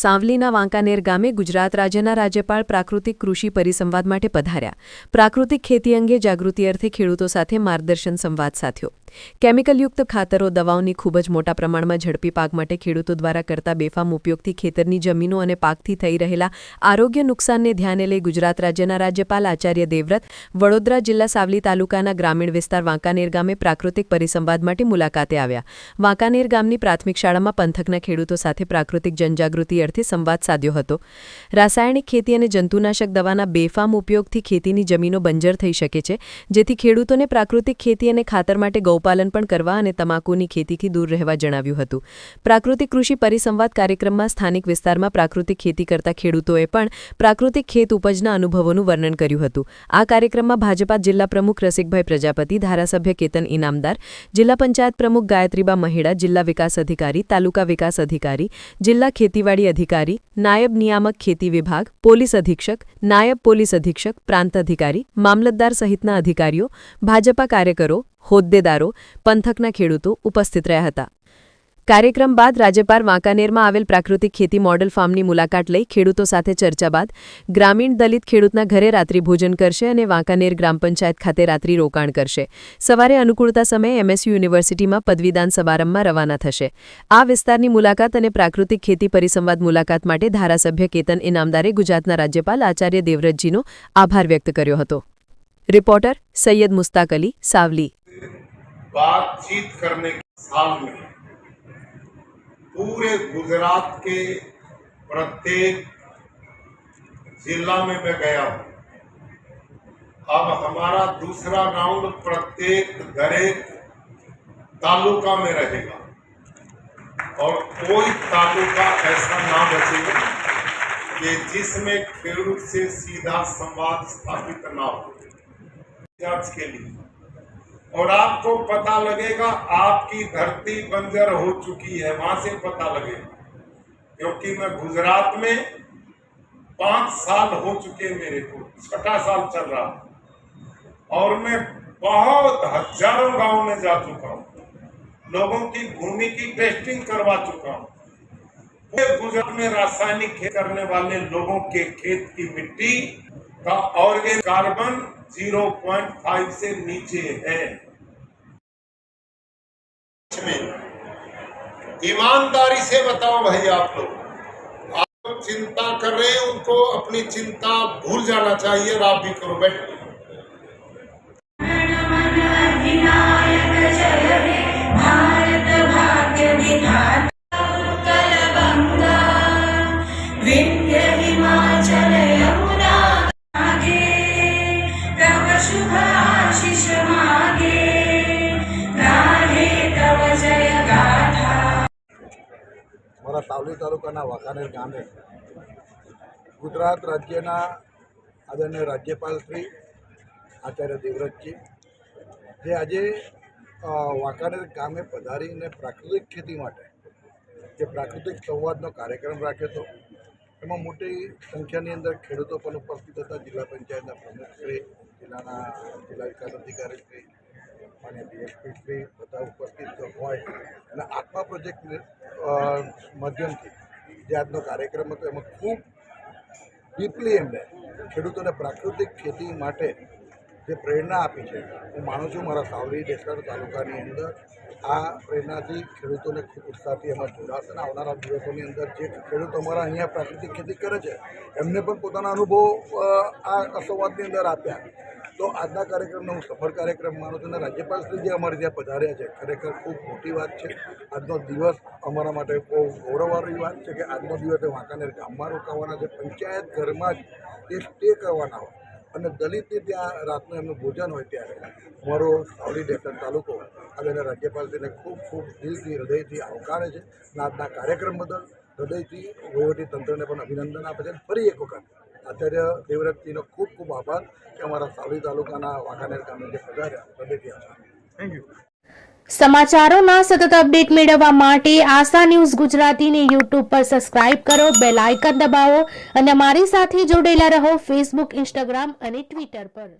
સાવલીના વાંકાનેર ગામે ગુજરાત રાજ્યના રાજ્યપાલ પ્રાકૃતિક કૃષિ પરિસંવાદ માટે પધાર્યા. પ્રાકૃતિક ખેતી અંગે જાગૃતિ અર્થે ખેડૂતો સાથે માર્ગદર્શન સંવાદ સાધ્યો. કેમિકલયુક્ત ખાતરો, દવાઓની ખૂબ જ મોટા પ્રમાણમાં ઝડપી પાક માટે ખેડૂતો દ્વારા કરતા બેફામ ઉપયોગથી ખેતરની જમીનો અને પાકથી થઈ રહેલા આરોગ્ય નુકસાનને ધ્યાને લઈ ગુજરાત રાજ્યના રાજ્યપાલ આચાર્ય દેવવ્રત વડોદરા જિલ્લા સાવલી તાલુકાના ગ્રામીણ વિસ્તાર વાંકાનેર ગામે પ્રાકૃતિક પરિસંવાદ માટે મુલાકાતે આવ્યા. વાંકાનેર ગામની પ્રાથમિક શાળામાં પંથકના ખેડૂતો સાથે પ્રાકૃતિક જનજાગૃતિ અર્થે સંવાદ સાધ્યો હતો. રાસાયણિક ખેતી અને જંતુનાશક દવાના બેફામ ઉપયોગથી ખેતીની જમીનો બંજર થઈ શકે છે, જેથી ખેડૂતોને પ્રાકૃતિક ખેતી અને ખાતર માટે ગૌપાલન પણ કરવા અને તમાકુની ખેતીથી દૂર રહેવા જણાવ્યું હતું. પ્રાકૃતિક કૃષિ પરિસંવાદ કાર્યક્રમમાં સ્થાનિક વિસ્તારમાં પ્રાકૃતિક ખેતી કરતા ખેડૂતોએ પણ પ્રાકૃતિક ખેત ઉપજના અનુભવોનું વર્ણન કર્યું હતું. આ કાર્યક્રમમાં ભાજપા જિલ્લા પ્રમુખ રસિકભાઈ પ્રજાપતિ, ધારાસભ્ય કેતન ઇનામદાર, જિલ્લા પંચાયત પ્રમુખ ગાયત્રીબા મહેડા, જિલ્લા વિકાસ અધિકારી, તાલુકા વિકાસ અધિકારી, જિલ્લા ખેતીવાડી અધિકારી નાયબ નિયામક ખેતી વિભાગ, પોલીસ અધિક્ષક, નાયબ પોલીસ અધિક્ષક, પ્રાંત અધિકારી, મામલતદાર સહિતના અધિકારીઓ, ભાજપા કાર્યકરો, હોદ્દેદારો, પંથકના ખેડૂતો ઉપસ્થિત રહ્યા હતા. કાર્યક્રમ બાદ રાજ્યપાલ વાંકાનેરમાં આવેલ પ્રાકૃતિક ખેતી મોડલ ફાર્મની મુલાકાત લઈ ખેડૂતો સાથે ચર્ચા બાદ ગ્રામીણ દલિત ખેડૂતના ઘરે રાત્રિ ભોજન કરશે અને વાંકાનેર ગ્રામ પંચાયત ખાતે રાત્રિ રોકાણ કરશે સવારે અનુકૂળતા સમયે એમએસયુ યુનિવર્સિટીમાં પદવીદાન સમારંભમાં રવાના થશે આ વિસ્તારની મુલાકાત અને પ્રાકૃતિક ખેતી પરિસંવાદ મુલાકાત માટે ધારાસભ્ય કેતન ઇનામદારે ગુજરાતના રાજ્યપાલ આચાર્ય દેવવ્રતજીનો આભાર વ્યક્ત કર્યો હતો રિપોર્ટર સૈયદ મુસ્તાક અલી સાવલી बातचीत करने के साल में पूरे गुजरात के प्रत्येक जिला में मैं गया हूँ। अब हमारा दूसरा राउंड प्रत्येक दरेक तालुका में रहेगा। और कोई तालुका ऐसा ना बचेगा कि जिसमें खेडूत से सीधा संवाद स्थापित ना हो। जाँच के लिए और आपको पता लगेगा, आपकी धरती बंजर हो चुकी है। वहाँ से पता लगेगा, क्योंकि मैं गुजरात में पाँच साल हो चुके मेरे को, छठा साल चल रहा और मैं बहुत हज़ारों गाँव में जा चुका हूँ। लोगों की भूमि की टेस्टिंग करवा चुका हूँ। गुजरात में रासायनिक खेत करने वाले लोगों के खेत की मिट्टी का ऑर्गेनिक कार्बन 0.5 से नीचे है। ईमानदारी से बताओ भाई आप लोग। आप लोग चिंता कर रहे हैं, उनको अपनी चिंता भूल जाना चाहिए और आप भी करो, बैठो। મારા સાવલી તાલુકાના વાંકાનેર ગામે ગુજરાત રાજ્યના આદરણીય રાજ્યપાલ શ્રી આચાર્ય દેવવ્રતજી, જે આજે વાંકાનેર ગામે પધારીને પ્રાકૃતિક ખેતી માટે, જે પ્રાકૃતિક સંવાદનો કાર્યક્રમ રાખ્યો હતો. એમાં મોટી સંખ્યાની અંદર ખેડૂતો પણ ઉપસ્થિત હતા. જિલ્લા પંચાયતના પ્રમુખશ્રી, જિલ્લાના જિલ્લા વિકાસ અધિકારી અને ડીએસપી બધા ઉપસ્થિત હોય. અને આત્મા પ્રોજેક્ટ માધ્યમથી જે આજનો કાર્યક્રમ હતો, એમાં ખૂબ ડીપલી એમને ખેડૂતોને પ્રાકૃતિક ખેતી માટે જે પ્રેરણા આપી છે, હું માનું છું મારા સાવલી ડેસર તાલુકાની અંદર આ પ્રેરણાથી ખેડૂતોને ખૂબ ઉત્સાહથી એમાં જોડાશે અને આવનારા દિવસોની અંદર જે ખેડૂતો અમારા અહીંયા પ્રાકૃતિક ખેતી કરે છે, એમને પણ પોતાના અનુભવ આ સંવાદની અંદર આપ્યા. તો આજના કાર્યક્રમને હું સફળ કાર્યક્રમ માનું છું અને રાજ્યપાલશ્રી જે અમારે ત્યાં પધાર્યા છે. ખરેખર ખૂબ મોટી વાત છે. આજનો દિવસ અમારા માટે બહુ ગૌરવવાળી વાત છે કે આજનો દિવસ એ વાંકાનેર ગામમાં રોકાવાના છે. પંચાયત ઘરમાં જ એ સ્ટે કરવાના હોય. અને દલિતને ત્યાં રાતનું એમનું ભોજન હોય ત્યારે. મારો સાવલી ડેટન તાલુકો આજે રાજ્યપાલશ્રીને ખૂબ ખૂબ દિલથી, હૃદયથી આવકારે છે. અને આજના કાર્યક્રમ બદલ હૃદયથી વહીવટી તંત્રને પણ અભિનંદન આપે છે. ફરી એક વખત આચાર્ય દેવવ્રતજીનો ખૂબ ખૂબ આભાર કે અમારા સાવલી તાલુકાના વાંકાનેર ગામે જે પધાર્યા પધાર્યા થેન્ક યુ સમાચારોના સતત અપડેટ મેળવવા માટે આશા ન્યૂઝ ગુજરાતીને યુટ્યુબ પર સબસ્ક્રાઇબ કરો બેલ આઇકન દબાવો અને અમારી સાથે જોડેલા રહો ફેસબુક ઇન્સ્ટાગ્રામ અને ટ્વિટર પર.